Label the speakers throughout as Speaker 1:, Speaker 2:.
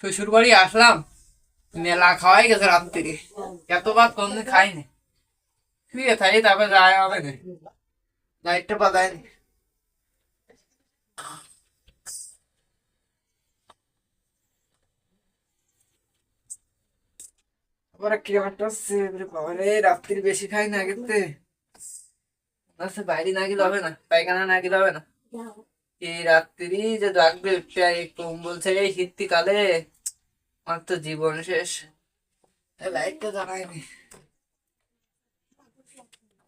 Speaker 1: শ্বশুর বাড়ি আসলাম, মেলা খাওয়াই গেছে রাত্রি এত ভাত কোনদিন খাইনি। শুয়ে থাকি, তারপরে যায় হবে না। লাইটটা পাতায়নি আবার একটা হচ্ছে বাবারে রাত্রির বেশি খাই না কিন্তু বাইরে না গেলে হবে না, পায়খানা না গেলে হবে না। এই রাত্রি যে উঠতে এই কম্বল ছেড়ে এই শীতকালে আমার তো জীবন শেষ। এই লাইটটা জ্বালায়নি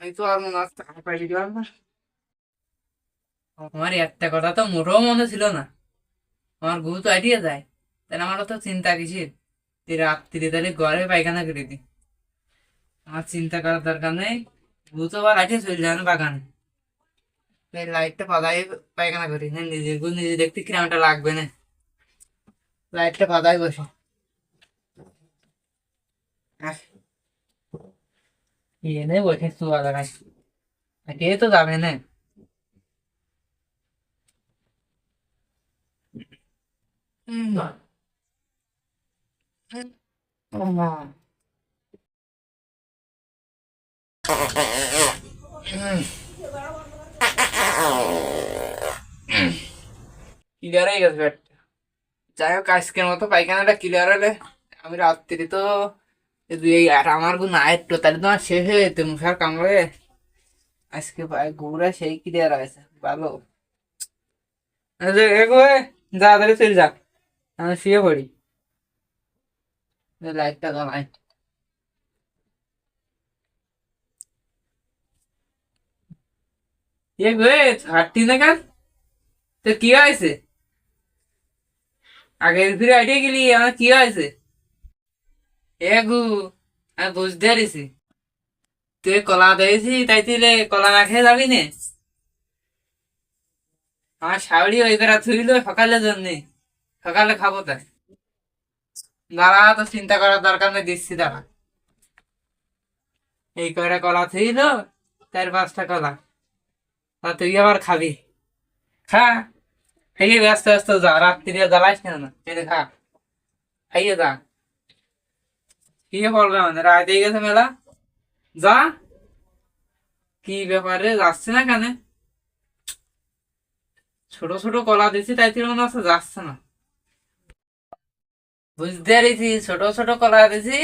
Speaker 1: আমি তো আমার একটা কথা তো মোটেও মনে ছিল না। আমার গু তো আইডিয়া যায় তাহলে আমার তো চিন্তা কিসের? তুই রাত্রি তাহলে ঘরে পায়খানা করে দি আমার চিন্তা করার দরকার নেই। গু তো আবার আইডিয়া চলে না বাগানে। এই লাইটটা পাতায় পায়খানা করি? না নিজের নিজে দেখতে কিরম একটা লাগবে না। লাইটটা পাতায় বসে। এনে বসে চুয়া লাগাই কে তো যাবে না? হুম। ক্লিয়ার হয়ে গেছে ব্যাটটা যাই হোক, আজকের মতো পায়খানাটা ক্লিয়ার হলে। আমি রাত্রি তো আর আমার তো তাহলে তো আমার শেষ হয়ে যেত কামড়ে। আজকে ঘুরে সেই ক্লিয়ার হয়েছে, ভালো। তাহলে চল যা। আমি শুয়ে পড়ি। লাইটটা জ্বালাই এ গো হাঁটতি না কেন? তো কি হয়েছে? আগে ফিরে আইডিয়া গেলি আমার কি হয়েছে? এ গু, আমি বুঝতে পারিছি। তুই কলা দিয়েছি তাই তুই কলা না খেয়ে যাবি নে। আমার শাওড়ি ওই করে থুইল সকালের জন্য। সকালে খাব তাই দাঁড়া তো চিন্তা করার দরকার নেই, দিচ্ছি দাঁড়া। এই করে কলা থুইল চার পাঁচটা কলা। তা তুই আবার খাবি। খা। খাইয়ে ব্যস্ত ব্যস্ত যা রাত্রিরে জ্বালাইস কেন না? এটা খা। খাইয়ে যা কি বলবে মানে রাত হয়ে গেছে মেলা। যা। কি ব্যাপারে যাচ্ছে না কেন? ছোট ছোট কলা দিছি, তাই তুই মনে হচ্ছে যাচ্ছে না। বুঝতে পারিছি, ছোট ছোট কলা দিছি।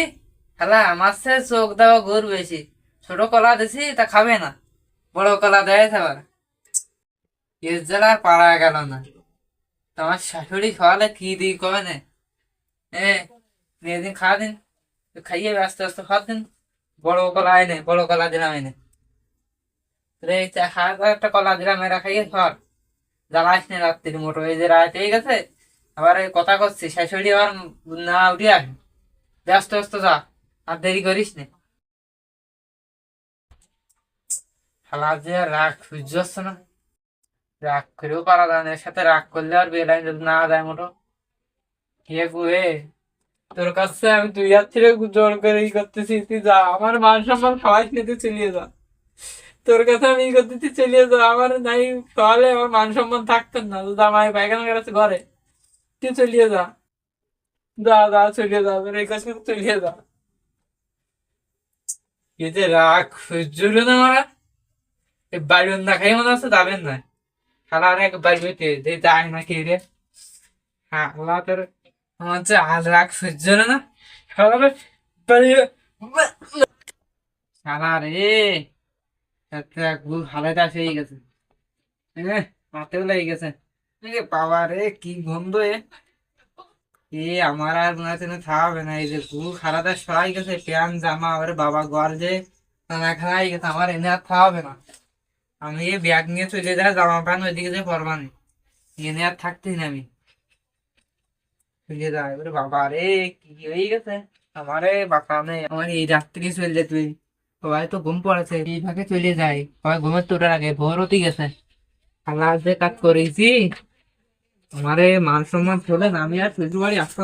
Speaker 1: হ্যালা আমার সে চোখ দেওয়া ঘুর বেশি। ছোট কলা দিছি, তা খাবে না। বড় কলা দেয় খাবার এর জেলা আর পারা গেল না। তোমার শাশুড়ি খাওয়ালে কি দিই কবে না খাওয়া দিন, খাইয়ে আস্তে আস্তে খাওয়া দিন, বড় কলা এনে, বড় কলা দিলাম এনে। একটা কলা দিলাম, এরা খাইয়ে খাওয়ার। জ্বালাস নি রাত্রি মোটো এই যে রাত হয়ে গেছে, আবার কথা করছি, শাশুড়ি আবার না উঠে আস। ব্যস্ত ব্যস্ত যা, আর দেরি করিস নে। শালা যে রাগ হচ্ছে না। রাগ করেও পারা যায় না সাথে রাগ করলে আর বেলাইন যদি না যায় মোটো। কে গুয়ে তোর কাছে আমি দুই হাত ছেড়ে জোর করে ই করতেছি, তুই যা, আমার মান সম্মান সবাই না তুই চলিয়ে যা। তোর কাছে আমি ই করতেছি চলিয়ে যা, আমার নাই তাহলে আমার মান সম্মান থাকতেন না তো আমার পায়খানা করেছে ঘরে, তুই চলিয়ে যা। যা যা, চলিয়ে যা, তোর এই কাছে চলিয়ে যা। এতে রাগ হলো না মারা বাড়ি না খাই মনে হচ্ছে যাবেন না। খালা আর এক বাড়ি হইতে যে রে খালা রে বাড়ি শালা রে একটা গুল আসে লেগে গেছে বাবা রে কি গন্ধ এ আমার আর মনে হচ্ছে না থাকবে না এই যে গুল খালাতে সরাই গেছে প্যান জামা আবার বাবা গল যে নানা গেছে আমার এনে আর থাকবে না আমি এই ব্যাগ নিয়ে চলে যাই, জামা প্যান্ট ওইদিকে যে পরবানি এনে আর থাকতেই না আমি। চলে যায় এবারে কি হয়ে গেছে? আমারে নেই, আমার এই রাত্রি চলে তুই। সবাই তো ঘুম পড়েছে, এই ফাঁকে চলে যায় সবাই ঘুমের তোটার আগে ভোর হতে গেছে। আল্লাহ যে কাজ করেছি, আমারে মান সম্মান চলে আমি আর শ্বশুর বাড়ি আসতে